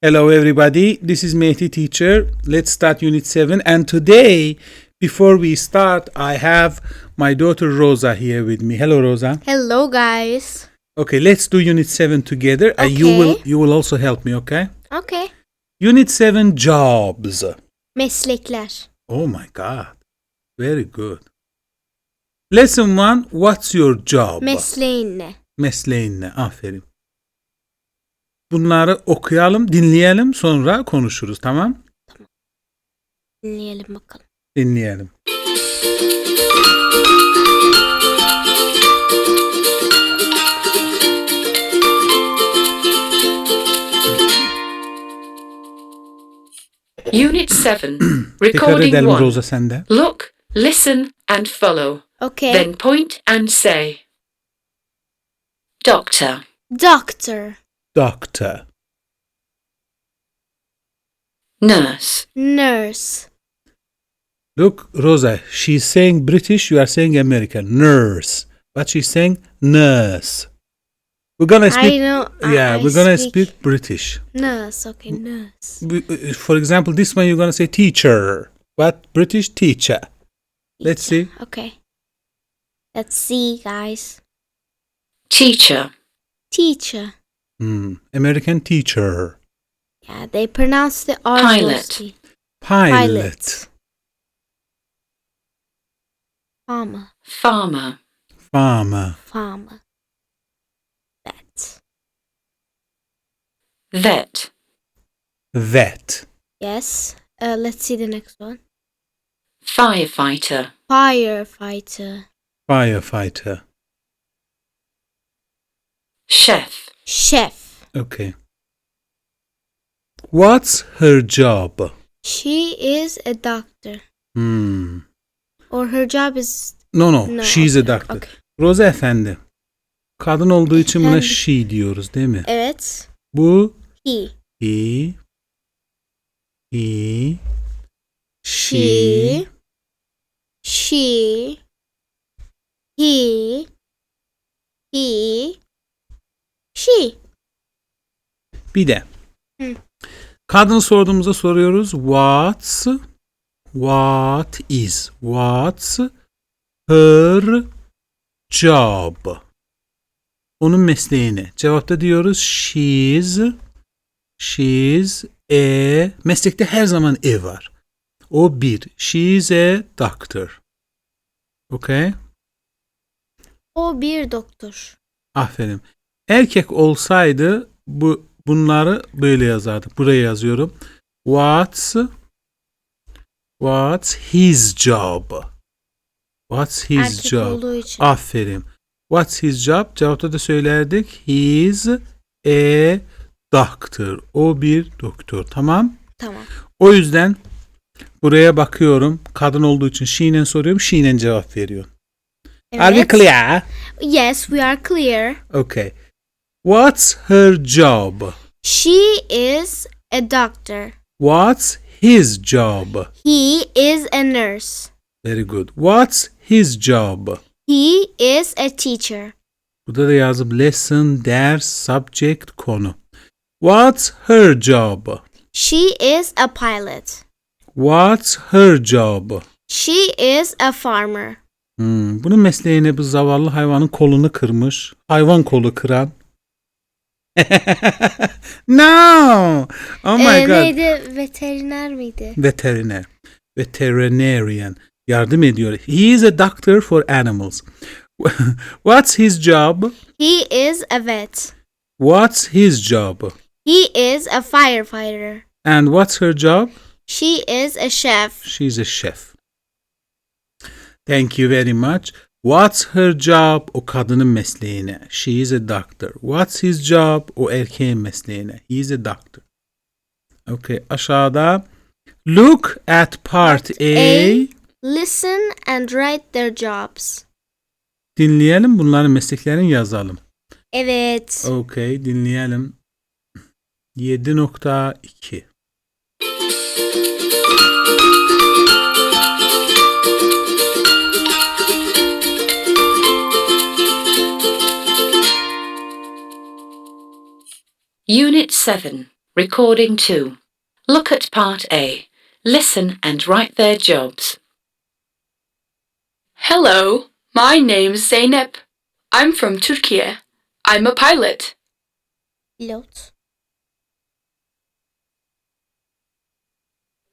Hello, everybody. This is Mehdi Teacher. Let's start Unit 7. And today, before we start, I have my daughter Rosa here with me. Hello, Rosa. Hello, guys. Okay, let's do Unit 7 together. And you will you will also help me, okay? Okay. Unit 7 Jobs. Meslekler. Oh my God. Very good. Lesson 1 What's your job? Mesleğin ne? Mesleğin ne? Aferin. Bunları okuyalım, dinleyelim, sonra konuşuruz, tamam? Dinleyelim bakalım. Dinleyelim. Unit 7. Tekrar Recording edelim 1. Rosa sende. Look, listen, and follow. Okay. Then point and say. Doctor, Doctor. Doctor. nurse, Nurse. Look, Rosa, she's saying British, you are saying American. Nurse. But she's saying nurse. We're gonna speak. I speak. know. Yeah, I we're gonna speak British. Nurse. Okay, nurse. For example, this one you're gonna say teacher, but British teacher. Let's see. Okay. Let's see, guys. teacher, Teacher. Hmm. American teacher. Yeah, they pronounce the R Pilot. Pilot. Pilot. Farmer. farmer, Farmer. Farmer. Vet. vet, Vet. Yes. Uh, let's see the next one. firefighter, Firefighter. Firefighter. Chef, Chef. Okay. What's her job? She is a doctor. Hmm. Or her job is No no, No, she's a okay, doctor. okay. Rosa efendi. Kadın olduğu için buna she diyoruz değil mi? Evet. Bu He. he, he, She. she, She. He. He. She. bir de. Hı. Kadın sorduğumuzda soruyoruz what's what is what's her job? Onun mesleği ne? Cevapta diyoruz she's she's a meslekte her zaman e var. O bir. She's a doctor. Okay? O bir doktor. Aferin. Erkek olsaydı bu bunları böyle yazardık. Buraya yazıyorum. What's What's his job? What's his Erkek job? Aferin. What's his job? Cevapta da söylerdik. He's a doctor. O bir doktor. Tamam. Tamam. O yüzden buraya bakıyorum. Kadın olduğu için she'nen soruyorum. She'nen cevap veriyor. Are we Evet. clear? Yes, we are clear. Okay. What's her job? She is a doctor. What's his job? He is a nurse. Very good. What's his job? He is a teacher. Burada da yazıp lesson, ders, subject, konu. What's her job? She is a pilot. What's her job? She is a farmer. Hmm, bunun mesleğine bu zavallı hayvanın kolunu kırmış. Hayvan kolu kıran. no! Oh my Ee, god. neydi? Veteriner miydi? Veteriner. Veterinarian. Yardım ediyor. He is a doctor for animals. What's his job? He is a vet. What's his job? He is a firefighter. And what's her job? She is a chef. She's a chef. Thank you very much. What's her job? O kadının mesleğine. She is a doctor. What's his job? O erkeğin mesleğine. He is a doctor. Okay. Aşağıda. Look at part A. A. Listen and write their jobs. Dinleyelim. Bunların mesleklerini yazalım. Evet. Okay. Dinleyelim. 7.2 Unit 7. Recording 2. Look at Part A. Listen and write their jobs. Hello, my name's Zeynep. I'm from Turkey. I'm a pilot. Pilot.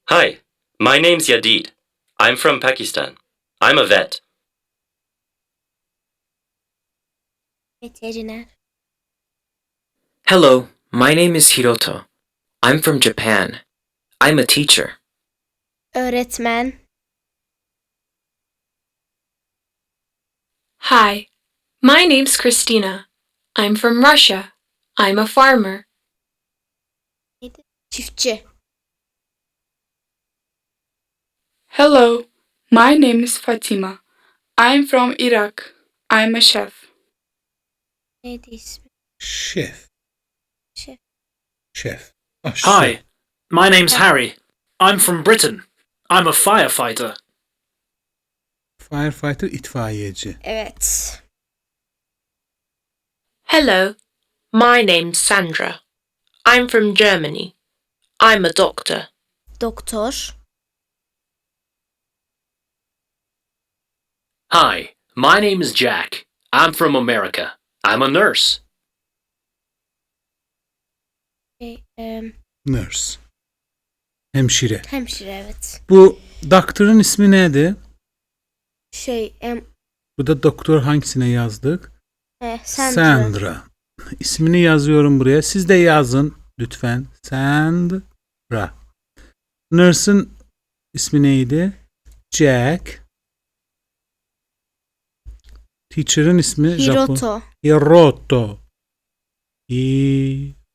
Hi, my name's Yadid. I'm from Pakistan. I'm a vet. Veteriner. Hello, my name is Hiroto. I'm from Japan. I'm a teacher. Öğretmen. Hi, my name's Christina. I'm from Russia. I'm a farmer. Neydi? Çiftçi. Hello, my name is Fatima. I'm from Iraq. I'm a chef. Neydi ismi? Şef. Şef. Şef. Aşçı. Hi, my name's Harry. I'm from Britain. I'm a firefighter. Firefighter itfaiyeci. Evet. Hello, my name's Sandra. I'm from Germany. I'm a doctor. Doktor. Hi, my name is Jack. I'm from America. I'm a nurse. Şey, Nurse. Hemşire. hemşire evet. Bu doktorun ismi neydi? Şey, em, Burada doktor hangisine yazdık? e, Sandra. Sandra. İsmini yazıyorum buraya. Siz de yazın lütfen. Sandra. Nurse'ın ismi neydi? Jack. Teacher'ın ismi Japon. Hiroto. Hiroto. Hiroto.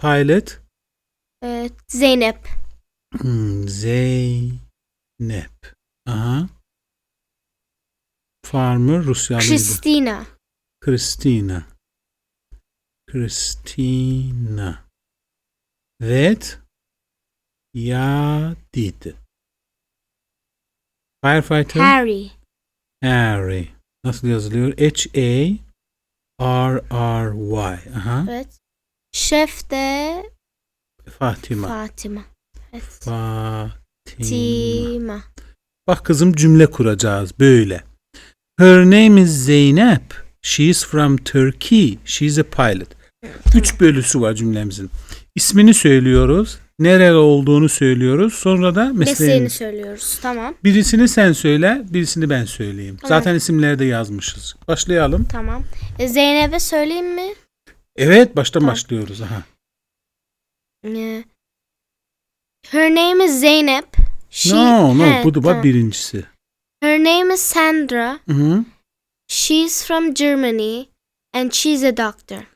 Pilot. E, Zeynep. Hmm, Zeynep. Aha. Farmer Rusyalıydı. Christina. Christina. Christina. Vet. Yadid. Firefighter. Harry. Harry. Nasıl yazılıyor? H-A R-R-Y. Aha. Evet. Şef de Fatima. Fatima. Evet. Fatima. Tima. Bak kızım cümle kuracağız böyle. Her name is Zeynep. She is from Turkey. She is a pilot. Üç bölüsü var cümlemizin. İsmini söylüyoruz. Nereli olduğunu söylüyoruz. Sonra da Mesleğini mesleğini. söylüyoruz. Tamam. Birisini sen söyle, birisini ben söyleyeyim. Tamam. Zaten isimleri de yazmışız. Başlayalım. Tamam. E, Zeynep'e söyleyeyim mi? Evet, baştan Tamam. başlıyoruz. Aha. E, her name is Zeynep. She, no, no, He, bu da tamam. birincisi. Her name is Sandra. Hı -hı. She's from Germany and she's a doctor.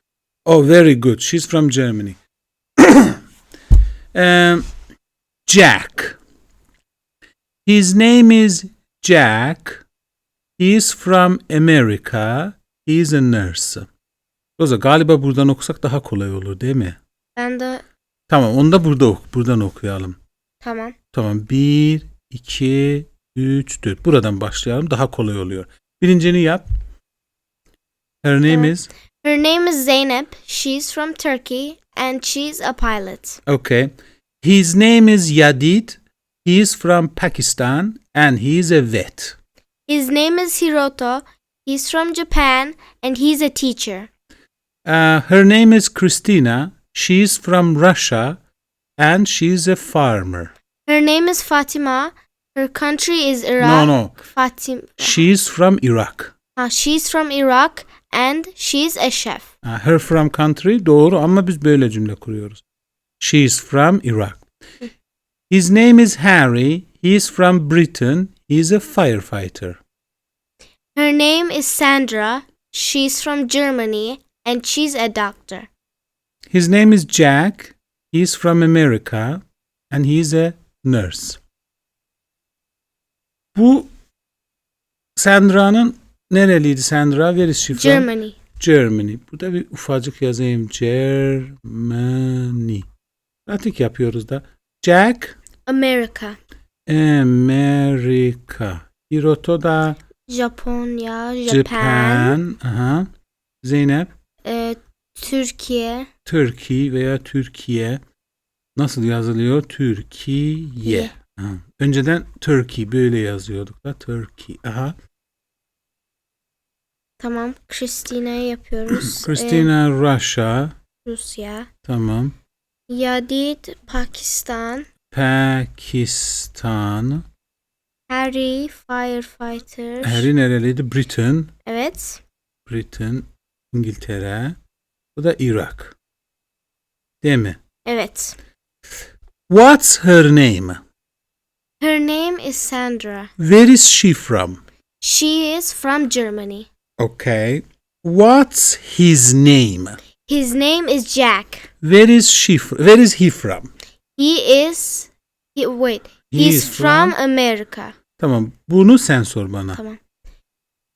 Oh, very good. She's from Germany. um, Jack. His name is Jack. He's from America. He's a nurse. Roza galiba buradan okusak daha kolay olur değil mi? Ben de Tamam onu da burada ok buradan okuyalım. tamam. Tamam 1, 2, 3, 4. Buradan başlayalım daha kolay oluyor. Birincini yap. Her name is Her name is Zeynep. She's from Turkey and she's a pilot. Okay. His name is Yadid. He is from Pakistan and he is a vet. His name is Hiroto. He's from Japan and he's a teacher. Uh, her name is Christina. She's from Russia and she's a farmer. Her name is Fatima. Her country is Iraq. No, no. Fatima. She is from Iraq. Uh, she's from Iraq and she's a chef. Her from country doğru ama biz böyle cümle kuruyoruz. She is from Iraq. His name is Harry. He is from Britain. He is a firefighter. Her name is Sandra. She's from Germany and she's a doctor. His name is Jack. He is from America and he is a nurse. Bu Sandra'nın nereliydi Sandra? Where is she from? Germany. Germany. Burada bir ufacık yazayım. Germany. Pratik yapıyoruz da. Jack, America. Amerika. Hiroto da Japonya, Japan, Japan. Aha. Zeynep, e, Türkiye, Turkey veya Türkiye nasıl yazılıyor? Türkiye. Ye. Ha. Önceden Turkey böyle yazıyorduk da Turkey. Aha. Tamam. Christina'yı yapıyoruz. Christina Russia. Ee, Rusya. Tamam. Yadid Pakistan. Pakistan. Harry Firefighter. Harry nereliydi? Britain. Evet. Britain. İngiltere. Bu da Irak. Değil mi? Evet. What's her name? Her name is Sandra. Where is she from? She is from Germany. Okay. What's his name? His name is Jack. Where is she? Fr- where is he from? He is he, wait. He He's is from, from- America. Tamam. Bunu sen sor bana. Tamam.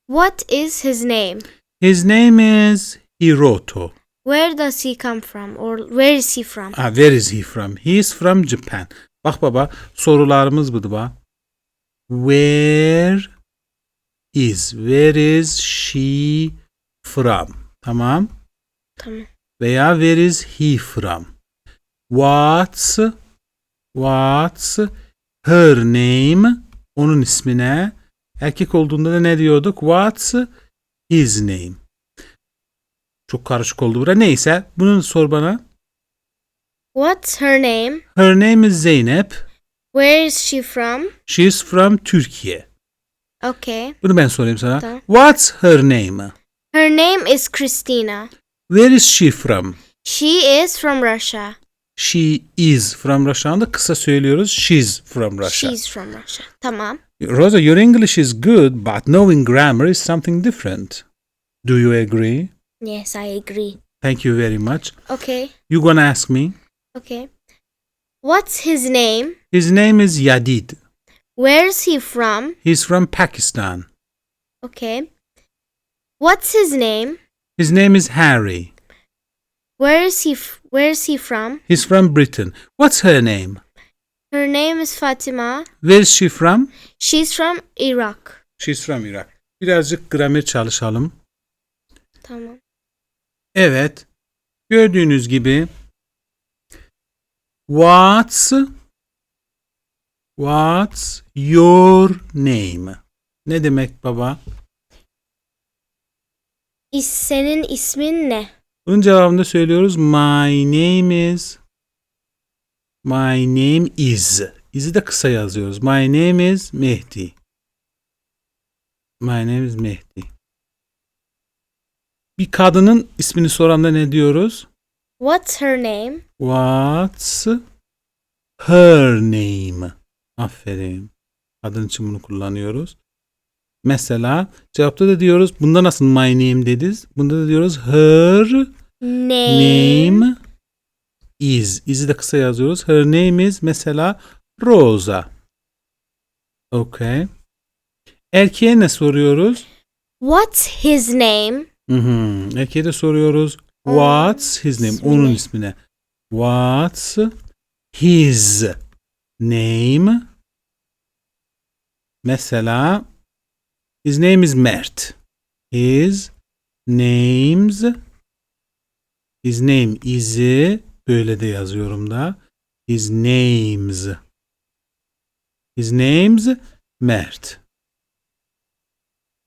What is his name? His name is Hiroto. Where does he come from or where is he from? Ah, where is he from? He is from Japan. Bak baba sorularımız budur bak. Where is? Where is she from? Tamam. Tamam. Veya where is he from? What's What's her name? Onun ismine. Erkek olduğunda da ne diyorduk? What's his name? Çok karışık oldu bura. Neyse bunu sor bana. What's her name? Her name is Zeynep. Where is she from? She is from Türkiye. Okay. Bunu ben sorayım sana. Tamam. What's her name? Her name is Christina. Where is she from? She is from Russia. She is from Russia. Da kısa söylüyoruz. She's from Russia. She's from Russia. Tamam. Rosa, your English is good, but knowing grammar is something different. Do you agree? Yes, I agree. Thank you very much. Okay. You gonna ask me? Okay. What's his name? His name is Yadid. Where's he from? He's from Pakistan. Okay. What's his name? His name is Harry. Where is he f- where is he from? He's from Britain. What's her name? Her name is Fatima. Where is she from? She's from Iraq. She's from Iraq. Birazcık gramer çalışalım. Tamam. Evet. Gördüğünüz gibi What's What's your name? Ne demek baba? İs senin ismin ne? Bunun cevabını söylüyoruz. My name is My name is. Is'i de kısa yazıyoruz. My name is Mehdi. My name is Mehdi. Bir kadının ismini soranda ne diyoruz? What's her name? What's her name? Aferin. Kadın için bunu kullanıyoruz. Mesela cevapta da diyoruz bunda nasıl my name dediniz? Bunda da diyoruz her Name. name is. Is'i de kısa yazıyoruz. Her name is mesela Rosa. Okay. Erkeğe ne soruyoruz? What's his name? Hı hı. Erkeğe de soruyoruz. What's his name? Onun ismine. What's his name? Mesela his name is Mert. His name's his name is'i böyle de yazıyorum da. His name's his name's Mert.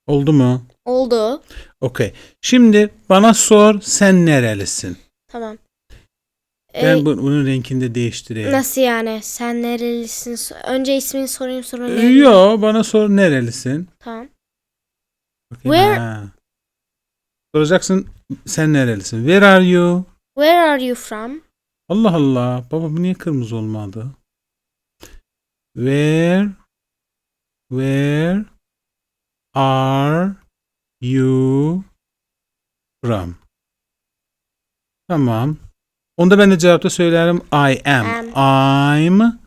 Oldu mu? Oldu. Okey. Şimdi bana sor sen nerelisin? Tamam. Ben Ee, bu- bunun renkini de değiştireyim. nasıl yani? Sen nerelisin? Önce ismini sorayım sonra Ee, nereli? Yo bana sor nerelisin? Tamam. Bakayım, Where- ha. Soracaksın sen nerelisin? Where are you? Where are you from? Allah Allah. Baba bu niye kırmızı olmadı? Where Where are you from? Tamam. Onda ben de cevapta söylerim I am. I'm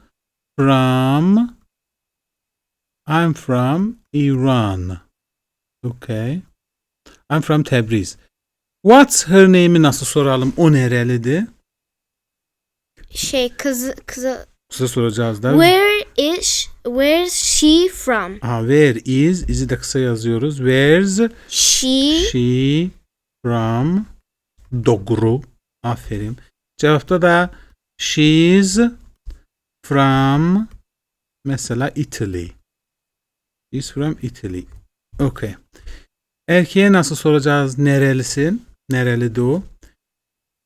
from I'm from Iran. Okay. I'm from Tebriz. What's her name'i nasıl soralım? O nereliydi? Şey kızı kızı Kısa soracağız da. Where is where's she from? Aha, where is? Is'i de kısa yazıyoruz. Where's She she from? Doğru. Aferin. Cevapta da she's from mesela Italy. She's from Italy. Okay. Erkeğe nasıl soracağız? Nerelisin? Nereli o?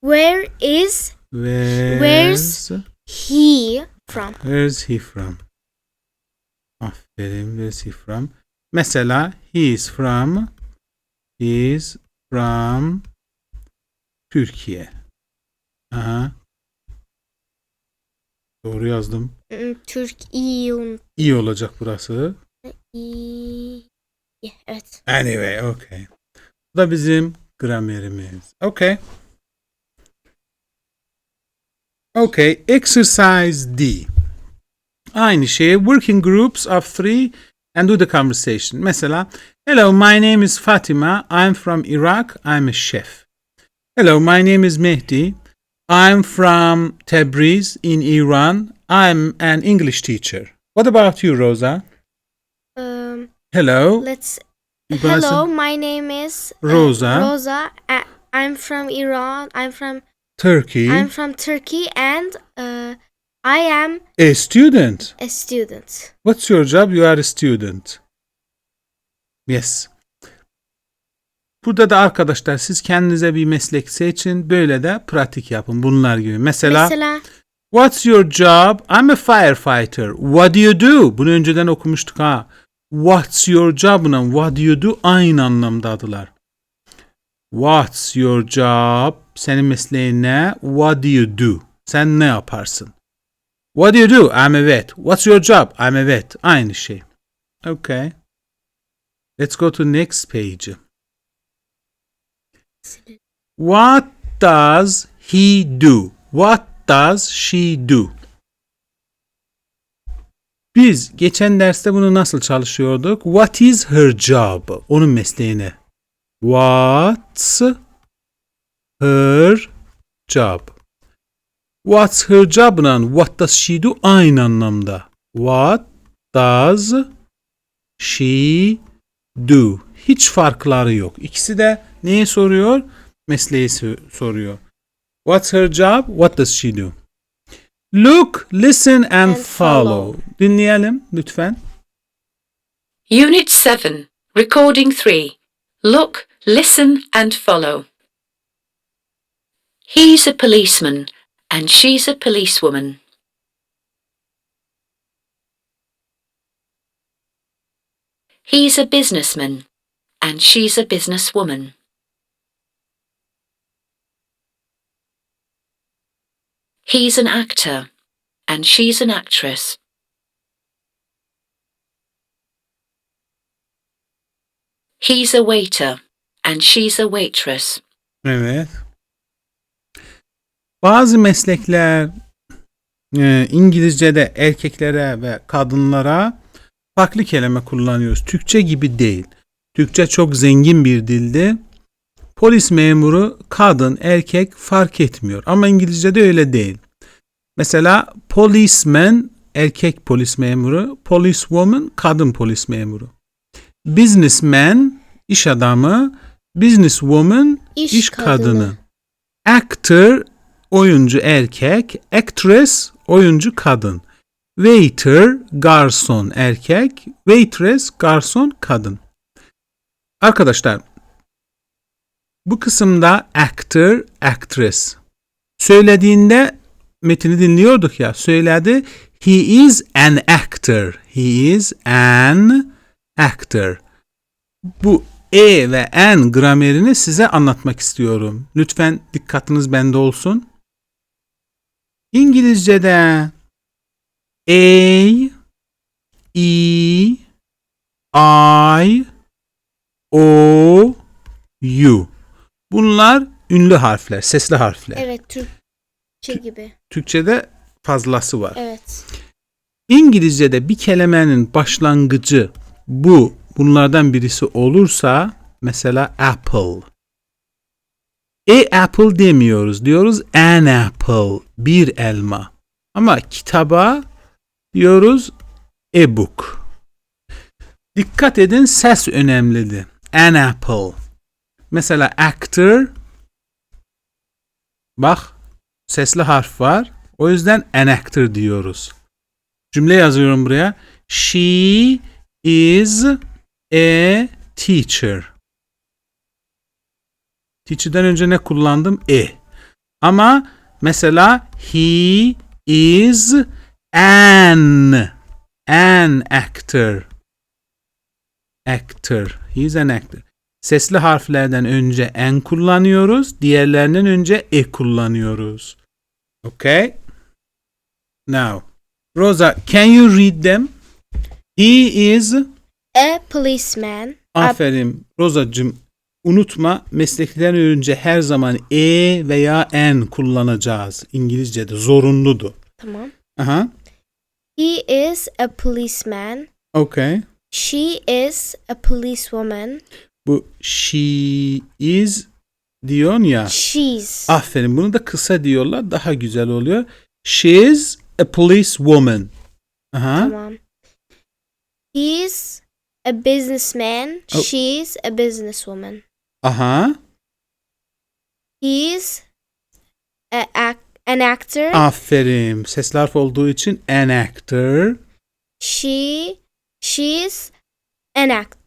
Where is Where's, he from? where's he from? Aferin. Where's he from? Mesela he is from he is from Türkiye. Aha. Doğru yazdım. Mm, Türk iyi. İyi olacak burası. iyi. Evet. Anyway, okay. Bu da bizim gramerimiz. Okay. Okay, exercise D. Aynı şey. Working groups of three and do the conversation. Mesela, hello, my name is Fatima. I'm from Iraq. I'm a chef. Hello, my name is Mehdi. I'm from Tabriz in Iran. I'm an English teacher. What about you, Rosa? Um, Hello. let's. Hello, my name is uh, Rosa. Rosa. I'm from Iran. I'm from Turkey. I'm from Turkey, and uh, I am A student. a student. What's your job? You are a student. Yes. Burada da arkadaşlar siz kendinize bir meslek seçin. Böyle de pratik yapın. Bunlar gibi. Mesela, Mesela What's your job? I'm a firefighter. What do you do? Bunu önceden okumuştuk ha. What's your job'la what do you do aynı anlamdadılar. What's your job? Senin mesleğin ne? What do you do? Sen ne yaparsın? What do you do? I'm a vet. What's your job? I'm a vet. Aynı şey. Okay. Let's go to next page. What does he do? What does she do? Biz geçen derste bunu nasıl çalışıyorduk? What is her job? Onun mesleğine. What's her job? What's her job? What does she do? Aynı anlamda. What does she do? Hiç farkları yok. İkisi de neyi soruyor? Mesleği so- soruyor. What's her job? What does she do? Look, listen and, And follow. follow. Dinleyelim lütfen. Unit 7, Recording 3. Look, listen and follow. He's a policeman and she's a policewoman. He's a businessman and she's a businesswoman. He's an actor and she's an actress. He's a waiter and she's a waitress. Evet. Bazı meslekler e, İngilizce'de erkeklere ve kadınlara farklı kelime kullanıyoruz. Türkçe gibi değil. Türkçe çok zengin bir dildi. Polis memuru kadın, erkek fark etmiyor. Ama İngilizce'de öyle değil. Mesela policeman erkek polis memuru, policewoman kadın polis memuru. Businessman iş adamı, businesswoman İş iş kadını. kadını. Actor oyuncu erkek, actress oyuncu kadın. Waiter garson erkek, waitress garson kadın. Arkadaşlar bu kısımda actor, actress. Söylediğinde metini dinliyorduk ya. Söyledi. He is an actor. He is an actor. Bu e ve en gramerini size anlatmak istiyorum. Lütfen dikkatiniz bende olsun. İngilizce'de A, E, I, O, U. Bunlar ünlü harfler, sesli harfler. Evet Türkçe gibi. Türkçe'de fazlası var. Evet. İngilizce'de bir kelimenin başlangıcı bu bunlardan birisi olursa mesela apple. A apple demiyoruz. Diyoruz an apple. Bir elma. Ama kitaba diyoruz a book. Dikkat edin ses önemlidir. An apple. Mesela actor Bak sesli harf var. O yüzden an actor diyoruz. Cümle yazıyorum buraya. She is a teacher. Teacher'dan önce ne kullandım? E. Ama mesela he is an an actor. Actor. He is an actor. Sesli harflerden önce en kullanıyoruz. Diğerlerinden önce e kullanıyoruz. Okay? Now, Rosa, can you read them? He is A policeman. Aferin Rozacığım unutma meslekten önce her zaman e veya en kullanacağız. İngilizce'de zorunludur. Tamam. Aha. He is a policeman. Okay. She is a policewoman. Bu she is diyorsun ya. She's. Aferin bunu da kısa diyorlar daha güzel oluyor. She is a police woman. Aha. Tamam. He's a businessman. Oh. She's a businesswoman. Aha. He's a ac- an actor. Aferin. Sesli harf olduğu için an actor. She she's an act a-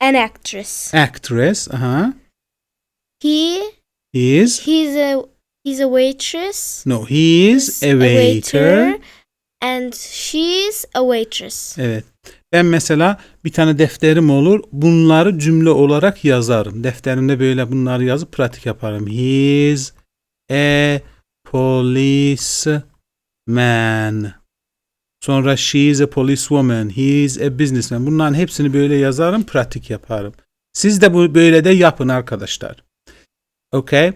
an actress. Actress. Aha. He He is. he's a he's a waitress. No, he is a waiter. and she's a waitress. Evet. Ben mesela bir tane defterim olur. Bunları cümle olarak yazarım. Defterimde böyle bunları yazıp pratik yaparım. He is a policeman. Sonra she is a policewoman. He is a businessman. Bunların hepsini böyle yazarım, pratik yaparım. Siz de bu böyle de yapın arkadaşlar. Okay.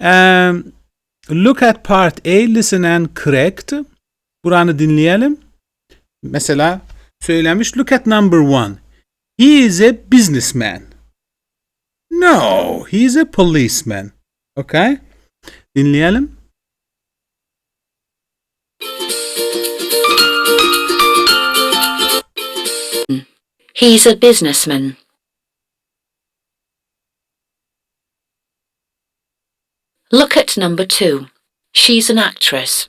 Um, look at part A, listen and correct. Buranı dinleyelim. Mesela söylemiş look at number one. He is a businessman. No, he is a policeman. Okay? Dinleyelim. He's a businessman. Look at number two. She's an actress.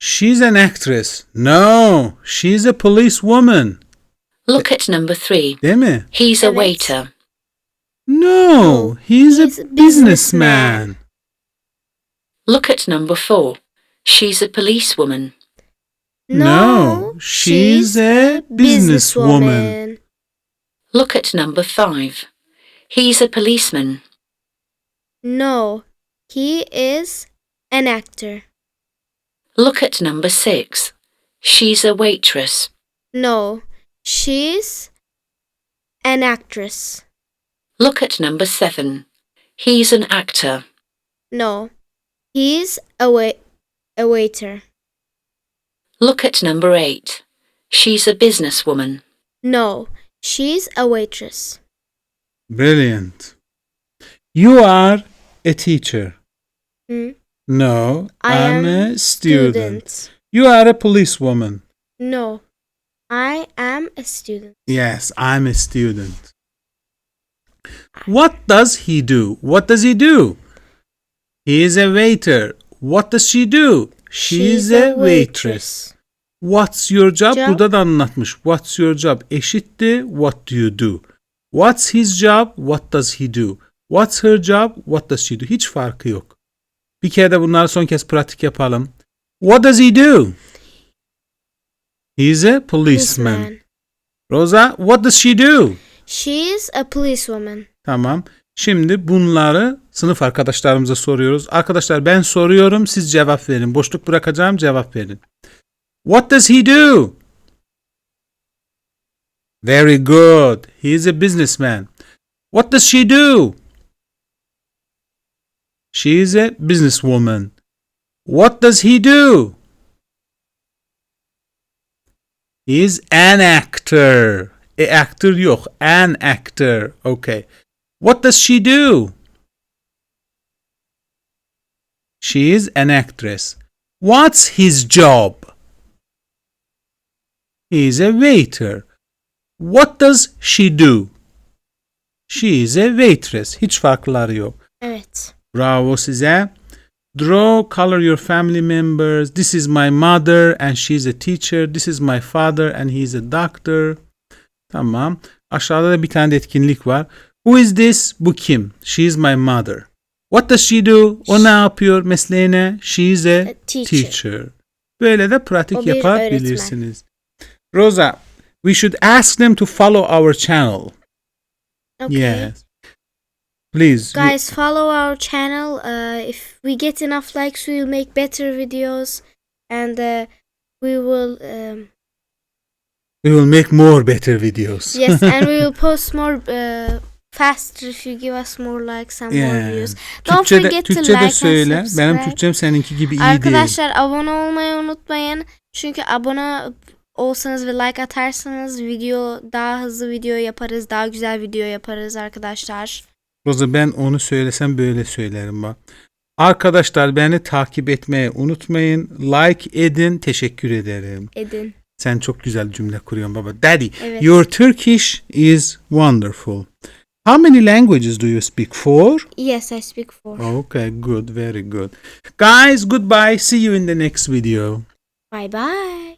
She's an actress. No, she's a policewoman. Look at number three. Değil mi? He's a waiter. No, he's, he's a a businessman. Look at number four. She's a policewoman. No, she's a businesswoman. Look at number five. He's a policeman. No, he is an actor. Look at number six. She's a waitress. No, she's an actress. Look at number seven. He's an actor. No, he's a wait a waiter. Look at number eight. She's a businesswoman. No, she's a waitress. Brilliant. You are a teacher. Hmm? No, I I'm am a student. Student. You are a policewoman. No, I am a student. Yes, I'm a student. What does he do? What does he do? He is a waiter. What does she do? She's a waitress. What's your job? Job. Burada da anlatmış. What's your job? Eşitti. What do you do? What's his job? What does he do? What's her job? What does she do? Hiç farkı yok. Bir kere de bunları son kez pratik yapalım. What does he do? He's a policeman. Policeman. Rosa, what does she do? She's a policewoman. Tamam. Şimdi bunları sınıf arkadaşlarımıza soruyoruz. Arkadaşlar ben soruyorum siz cevap verin. Boşluk bırakacağım cevap verin. What does he do? Very good. He is a businessman. What does she do? She is a businesswoman. What does he do? He is an actor. E actor yok. An actor. Okay. What does she do? She is an actress. What's his job? He is a waiter. What does she do? She is a waitress. Hiç farkları yok. Evet. Bravo size. Draw, color your family members. This is my mother and she's a teacher. This is my father and he's a doctor. Tamam. Aşağıda da bir tane de etkinlik var. Who is this? Bu kim? She is my mother. What does she do? O ne yapıyor mesleğine? She is a, A teacher. teacher. Böyle de pratik yapabilirsiniz. Rosa, we should ask them to follow our channel. Okay. Yes. Please. Guys, follow our channel. Uh, if we get enough likes, we will make better videos, and uh, we will um, we will make more better videos. yes, and we will post more uh, faster if you give us more likes and more views. Don't Türkçe de, forget to Türkçe like de and söyle. Benim subscribe. Türkçem seninki gibi iyi değil. Arkadaşlar abone olmayı unutmayın. Çünkü abone olsanız ve like atarsanız video daha hızlı video yaparız, daha güzel video yaparız arkadaşlar. Roza ben onu söylesem böyle söylerim bak. Arkadaşlar beni takip etmeyi unutmayın. Like edin. Teşekkür ederim. Edin. Sen çok güzel cümle kuruyorsun baba. Daddy, Evet. your Turkish is wonderful. How many languages do you speak? Four? Yes, I speak for. Okay, good, very good. Guys, goodbye. See you in the next video. Bye bye.